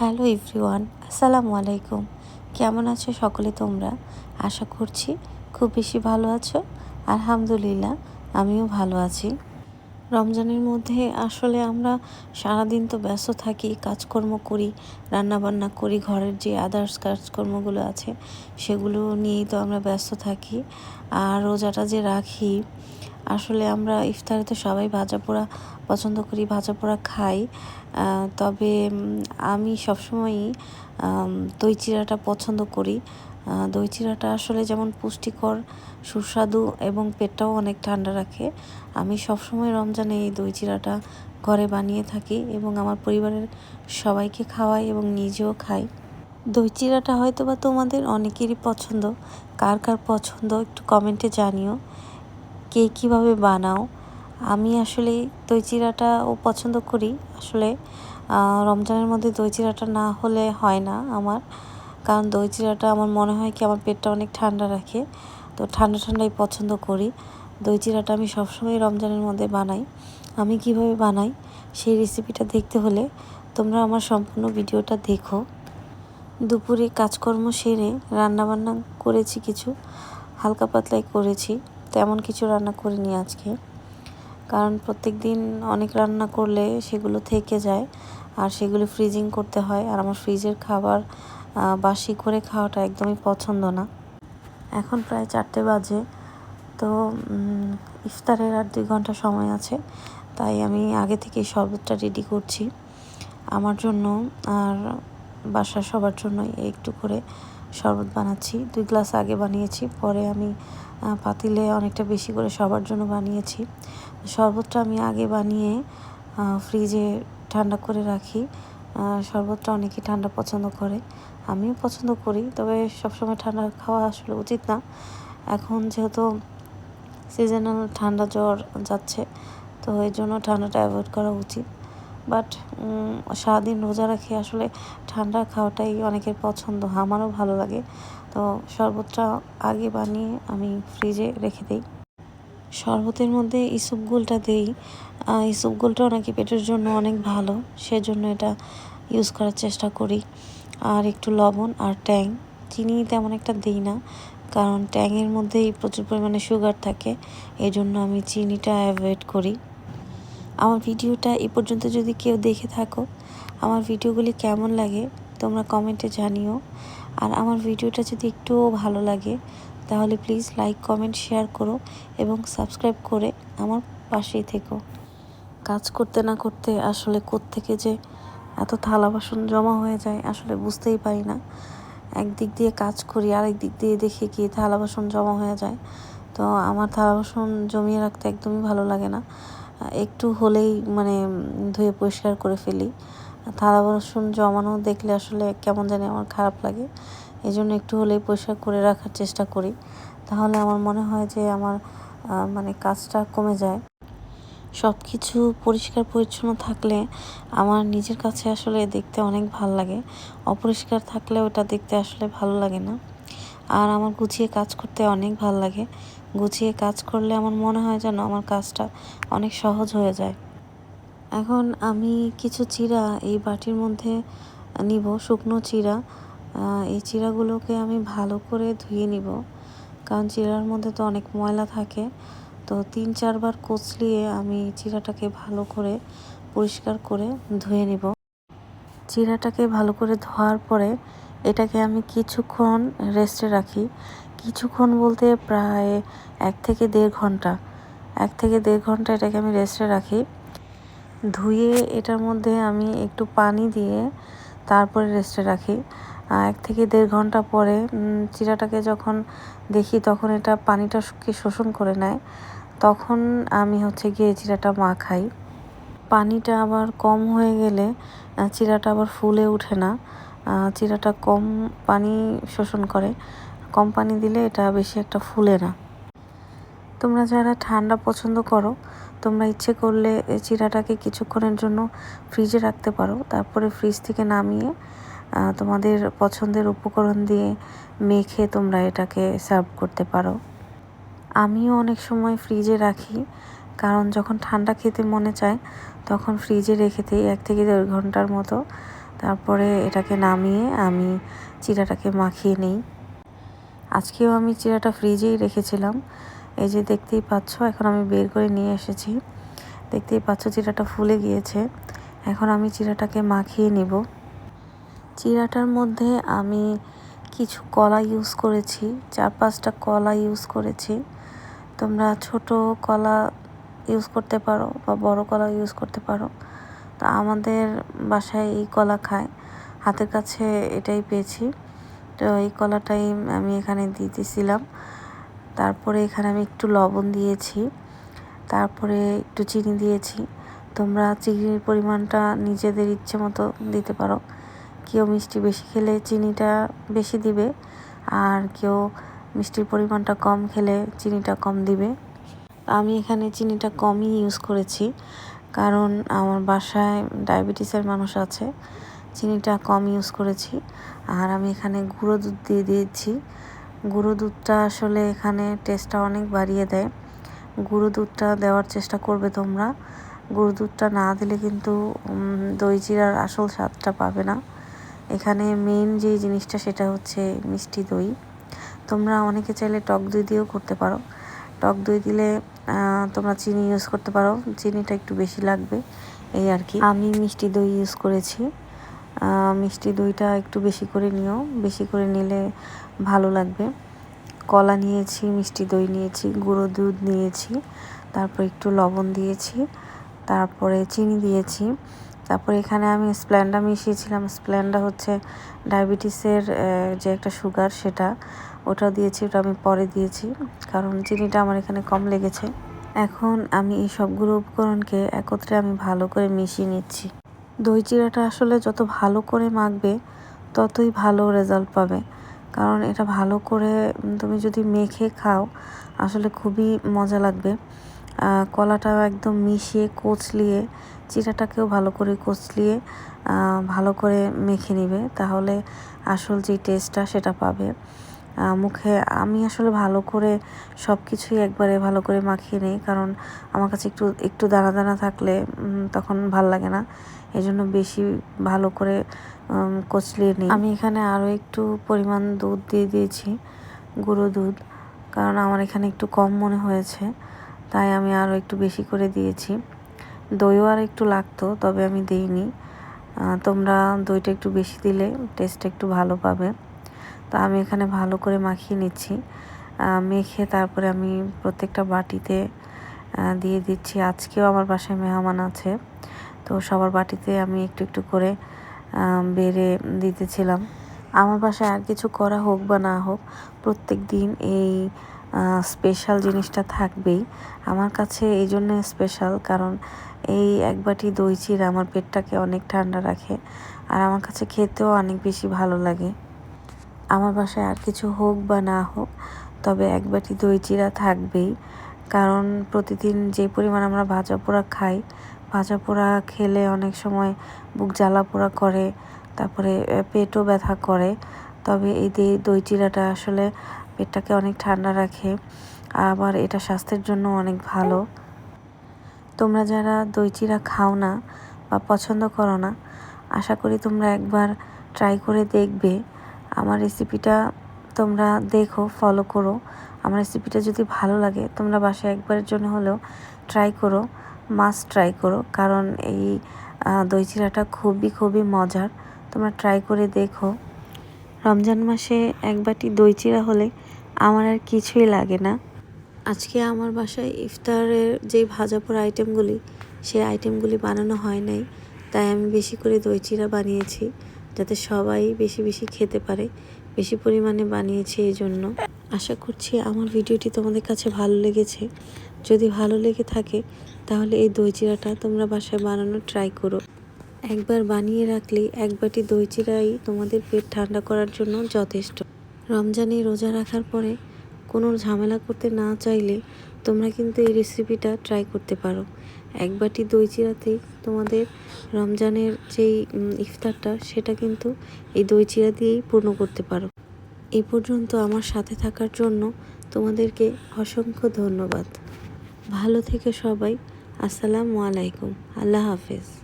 Hello everyone, আসসালামু আলাইকুম। কেমন আছো সকলে তোমরা? আশা করছি খুব বেশি ভালো আছো। আলহামদুলিল্লাহ, আমিও ভালো আছি। রমজানের মধ্যে আসলে আমরা সারাদিন তো ব্যস্ত থাকি, কাজকর্ম করি, রান্নাবান্না করি, ঘরের যে আদার্স কাজকর্মগুলো আছে, সেগুলো নিয়েই তো আমরা ব্যস্ত থাকি। আর রোজাটা যে রাখি আসলে আমরা ইফতারে তো সবাই ভাজা পোড়া পছন্দ করি, ভাজা পোড়া খাই। তবে আমি সবসময়ই দই চিড়াটা পছন্দ করি। দই চিড়াটা আসলে যেমন পুষ্টিকর, সুস্বাদু এবং পেটটাও অনেক ঠান্ডা রাখে। আমি সবসময় রমজানে এই দই চিরাটা ঘরে বানিয়ে থাকি এবং আমার পরিবারের সবাইকে খাওয়াই এবং নিজেও খাই। দই চিড়াটা হয়তো বা তোমাদের অনেকেরই পছন্দ। কার কার পছন্দ একটু কমেন্টে জানিও। কে কীভাবে বানাও? আমি আসলে দই চিড়াটাও পছন্দ করি। আসলে রমজানের মধ্যে দই চিরাটা না হলে হয় না আমার। কারণ দই চিরাটা আমার মনে হয় কি আমার পেটটা অনেক ঠান্ডা রাখে। তো ঠান্ডা ঠান্ডাই পছন্দ করি। দই চিরাটা আমি সবসময় রমজানের মধ্যে বানাই। আমি কীভাবে বানাই সেই রেসিপিটা দেখতে হলে তোমরা আমার সম্পূর্ণ ভিডিওটা দেখো। দুপুরে কাজকর্ম সেরে রান্নাবান্না করেছি কিছু। হালকা পাতলাই করেছি। তেমন কিছু রান্না করিনি আজকে। কারণ প্রত্যেক দিন অনেক রান্না করলে সেগুলো থেকে যায়, আর সেগুলো ফ্রিজিং করতে হয়। আর আমার ফ্রিজের খাবার বাসি করে খাওয়াটা একদমই পছন্দ না। এখন প্রায় চারটে বাজে, তো ইফতারের আর দুই ঘণ্টা সময় আছে, তাই আমি আগে থেকেই শরবতটা রেডি করছি। আমার জন্য আর বাসার সবার জন্য একটু করে শরবত বানাচ্ছি। দুই গ্লাস আগে বানিয়েছি, পরে আমি পাতিলে অনেকটা বেশি করে সবার জন্য বানিয়েছি। শরবতটা আমি আগে বানিয়ে ফ্রিজে ঠান্ডা করে রাখি। শরবতটা অনেকেই ঠান্ডা পছন্দ করে, আমিও পছন্দ করি, তবে সবসময় ঠান্ডা খাওয়া আসলে উচিত না। এখন যেহেতু সিজনাল ঠান্ডা জ্বর যাচ্ছে, তো এই জন্য ঠান্ডাটা অ্যাভয়েড করা উচিত। বাট সারাদিন রোজা রাখি আসলে ঠান্ডা খাওয়াটাই অনেকের পছন্দ, আমারও ভালো লাগে। তো শরবতটা আগে বানিয়ে আমি ফ্রিজে রেখে দিই। শরবতের মধ্যে ইসুপ ইসুপগুলটা দিই। ইসুপগুলটা নাকি পেটের জন্য অনেক ভালো, সেজন্য এটা ইউজ করার চেষ্টা করি। আর একটু লবণ আর ট্যাং, চিনি তেমন একটা দিই না, কারণ ট্যাংয়ের মধ্যেই প্রচুর পরিমাণে সুগার থাকে এই জন্য আমি চিনিটা অ্যাভয়েড করি। আমার ভিডিওটা এ পর্যন্ত যদি কেউ দেখে থাকো, আমার ভিডিওগুলি কেমন লাগে, তোমরা কমেন্টে জানিও। আর আমার ভিডিওটা যদি একটুও ভালো লাগে, তাহলে প্লিজ লাইক কমেন্ট শেয়ার করো এবং সাবস্ক্রাইব করে আমার পাশেই থেকো। কাজ করতে না করতে আসলে থেকে যে এত থালা বাসন জমা হয়ে যায় আসলে বুঝতেই পারি না। একদিক দিয়ে কাজ করি, আরেক দিক দিয়ে দেখি কি থালা বাসন জমা হয়ে যায়। তো আমার থালা বাসন জমিয়ে রাখতে একদমই ভালো লাগে না। একটু হলেই মানে ধুয়ে পরিষ্কার করে ফেলি। থালা বাসন জমানো দেখলে আসলে কেমন জানি আমার খারাপ লাগে। এই জন্য একটু হলেই পরিষ্কার করে রাখার চেষ্টা করি। তাহলে আমার মনে হয় যে আমার মানে কাজটা কমে যায়। সব কিছু পরিষ্কার পরিচ্ছন্ন থাকলে আমার নিজের কাছে আসলে দেখতে অনেক ভালো লাগে। অপরিষ্কার থাকলে ওটা দেখতে আসলে ভালো লাগে না। আর আমার গুছিয়ে কাজ করতে অনেক ভালো লাগে। গুছিয়ে কাজ করলে আমার মনে হয় যেন আমার কাজটা অনেক সহজ হয়ে যায়। এখন আমি কিছু চিরা এই বাটির মধ্যে নিব, শুকনো চিরা। এই চিরাগুলোকে আমি ভালো করে ধুয়ে নিব, কারণ চিরার মধ্যে তো অনেক ময়লা থাকে। তো তিন চারবার কচলিয়ে আমি চিরাটাকে ভালো করে পরিষ্কার করে ধুয়ে নিব। চিরাটাকে ভালো করে ধোয়ার পরে এটাকে আমি কিছুক্ষণ রেস্টে রাখি। কিছুক্ষণ বলতে প্রায় এক থেকে দেড় ঘণ্টা। এক থেকে দেড় ঘণ্টা এটাকে আমি রেস্টে রাখি। ধুয়ে এটার মধ্যে আমি একটু পানি দিয়ে তারপরে রেস্টে রাখি। এক থেকে দেড় ঘণ্টা পরে চিরাটাকে যখন দেখি তখন এটা পানিটা কি শোষণ করে নেয়, তখন আমি হচ্ছে গিয়ে চিরাটা মাখাই। পানিটা আবার কম হয়ে গেলে চিরাটা আবার ফুলে ওঠে না। চিরাটা কম পানি শোষণ করে। কম পানি দিলে এটা বেশি একটা ফুলে না। তোমরা যারা ঠান্ডা পছন্দ করো তোমরা ইচ্ছে করলে চিরাটাকে কিছুক্ষণের জন্য ফ্রিজে রাখতে পারো। তারপরে ফ্রিজ থেকে নামিয়ে তোমাদের পছন্দের উপকরণ দিয়ে মেখে তোমরা এটাকে সার্ভ করতে পারো। আমিও অনেক সময় ফ্রিজে রাখি, কারণ যখন ঠান্ডা খেতে মনে চায়, তখন ফ্রিজে রেখে দিই এক থেকে দেড় ঘণ্টার মতো। তারপরে এটাকে নামিয়ে আমি চিরাটাকে মাখিয়ে নিই। আজকেও আমি চিরাটা ফ্রিজেই রেখেছিলাম। এই যে দেখতেই পাচ্ছ, এখন আমি বের করে নিয়ে এসেছি। দেখতেই পাচ্ছ চিরাটা ফুলে গিয়েছে। এখন আমি চিরাটাকে মাখিয়ে নিব। চিরাটার মধ্যে আমি কিছু কলা ইউজ করেছি, চার পাঁচটা কলা ইউজ করেছি। তোমরা ছোট কলা ইউজ করতে পারো বা বড় কলা ইউজ করতে পারো। তো আমাদের বাসায় এই কলা খায়। হাতের কাছে এটাই পেয়েছি। তো এই কলাটাই আমি এখানে দিতেছিলাম। তারপরে এখানে আমি একটু লবণ দিয়েছি, তারপরে একটু চিনি দিয়েছি। তোমরা চিনির পরিমাণটা নিজেদের ইচ্ছে মতো দিতে পারো। কেউ মিষ্টি বেশি খেলে চিনিটা বেশি দিবে, আর কেউ মিষ্টির পরিমাণটা কম খেলে চিনিটা কম দিবে। আমি এখানে চিনিটা কমই ইউজ করেছি, কারণ আমার বাসায় ডায়াবেটিসের মানুষ আছে, চিনিটা কম ইউজ করেছি। আর আমি এখানে গুঁড়ো দুধ দিয়ে দিয়েছি গুঁড়ো দুধটা আসলে এখানে টেস্টটা অনেক বাড়িয়ে দেয়। গুঁড়ো দুধটা দেওয়ার চেষ্টা করবে তোমরা। গুঁড়ো দুধটা না দিলে কিন্তু দই চিরার আসল স্বাদটা পাবে না। এখানে মেইন যে জিনিসটা সেটা হচ্ছে মিষ্টি দই। তোমরা অনেকে চাইলে টক দই দিয়েও করতে পারো। টক দই দিলে তোমরা চিনি ইউজ করতে পারো। চিনিটা একটু বেশি লাগবে, এই আর কি। আমি মিষ্টি দই ইউজ করেছি। মিষ্টি দইটা একটু বেশি করে নিও। বেশি করে নিলে ভালো লাগবে। কলা নিয়েছি, মিষ্টি দই নিয়েছি, গুঁড়ো দুধ নিয়েছি, তারপর একটু লবণ দিয়েছি, তারপরে চিনি দিয়েছি। তারপর এখানে আমি স্প্ল্যান্ডা মিশিয়েছিলাম। স্প্ল্যান্ডা হচ্ছে ডায়াবেটিসের যে একটা সুগার, সেটা ওটা দিয়েছি, ওটা আমি পরে দিয়েছি, কারণ চিনিটা আমার এখানে কম লেগেছে। এখন আমি এই সবগুলো উপকরণকে একত্রে আমি ভালো করে মিশিয়ে নিচ্ছি। দই চিরাটা আসলে যত ভালো করে মাখবে, ততই ভালো রেজাল্ট পাবে। কারণ এটা ভালো করে তুমি যদি মেখে খাও, আসলে খুবই মজা লাগবে। কলাটা একদম মিশিয়ে কচলিয়ে, চিরাটাকেও ভালো করে কচলিয়ে ভালো করে মেখে নিবে, তাহলে আসল যে টেস্টটা সেটা পাবে। মুখে আমি আসলে ভালো করে সব কিছুই একবারে ভালো করে মাখিয়ে নিই। কারণ আমার কাছে একটু একটু দানা দানা থাকলে তখন ভালো লাগে না। এই জন্য বেশি ভালো করে কচলিয়ে নিই। আমি এখানে আরও একটু পরিমাণ দুধ দিয়ে দিয়েছি, গুঁড়ো দুধ। কারণ আমার এখানে একটু কম মনে হয়েছে, তাই আমি আরও একটু বেশি করে দিয়েছি। দইও আর একটু লাগতো, তবে আমি দিইনি। তোমরা দইটা একটু বেশি দিলে টেস্ট একটু ভালো পাবে। তো আমি এখানে ভালো করে মাখিয়ে নিচ্ছি। মেখে তারপরে আমি প্রত্যেকটা বাটিতে দিয়ে দিচ্ছি। আজকেও আমার বাসায় মেহমান আছে, তো সবার বাটিতে আমি একটু একটু করে বেড়ে দিতেছিলাম। আমার বাসায় আর কিছু করা হোক বা না হোক, প্রত্যেক দিন এই স্পেশাল জিনিসটা থাকবেই। আমার কাছে এই জন্য স্পেশাল কারণ এই এক বাটি দই চিরা আমার পেটটাকে অনেক ঠান্ডা রাখে, আর আমার কাছে খেতেও অনেক বেশি ভালো লাগে। আমার বাসায় আর কিছু হোক বা না হোক, তবে এক বাটি দই চিরা থাকবেই। কারণ প্রতিদিন যে পরিমাণ আমরা ভাজা পোড়া খাই, ভাজা পোড়া খেলে অনেক সময় বুক জ্বালা পোড়া করে, তারপরে পেটও ব্যথা করে। তবে এই দই চিরাটা আসলে পেটটাকে অনেক ঠান্ডা রাখে, আবার এটা স্বাস্থ্যের জন্য অনেক ভালো। তোমরা যারা দই চিরা খাও না বা পছন্দ করো না, আশা করি তোমরা একবার ট্রাই করে দেখবে। আমার রেসিপিটা তোমরা দেখো ফলো করো। আমার রেসিপিটা যদি ভালো লাগে, তোমরা বাসায় একবারের জন্য হলেও ট্রাই করো মাস্ট ট্রাই করো। কারণ এই দই চিরাটা খুবই খুবই মজার। তোমরা ট্রাই করে দেখো। রমজান মাসে এক বাটি দই চিরা হলে আমার আর কিছুই লাগে না। আজকে আমার বাসায় ইফতারের যেই ভাজা পোড়া আইটেমগুলি সেই আইটেমগুলি বানানো হয় নাই, তাই আমি বেশি করে দই চিরা বানিয়েছি। যাতে সবাই বেশি বেশি খেতে পারে, বেশি পরিমাণে বানিয়েছি এই জন্য আশা করছি আমার ভিডিওটি তোমাদের কাছে ভালো লেগেছে। যদি ভালো লেগে থাকে, তাহলে এই দই চিরাটা তোমরা বাসায় বানানোর ট্রাই করো। একবার বানিয়ে রাখলে এক বাটি দই চিরাই তোমাদের পেট ঠান্ডা করার জন্য যথেষ্ট। রমজানে রোজা রাখার পরে কোনো ঝামেলা করতে না চাইলে তোমরা কিন্তু এই রেসিপিটা ট্রাই করতে পারো। এক বাটি দই চিরাতেই তোমাদের রমজানের যেই ইফতারটা, সেটা কিন্তু এই দই চিরা দিয়েই পূর্ণ করতে পারো। এই পর্যন্ত আমার সাথে থাকার জন্য তোমাদেরকে অসংখ্য ধন্যবাদ। ভালো থেকে সবাই, আসসালামু আলাইকুম। আল্লাহ হাফেজ।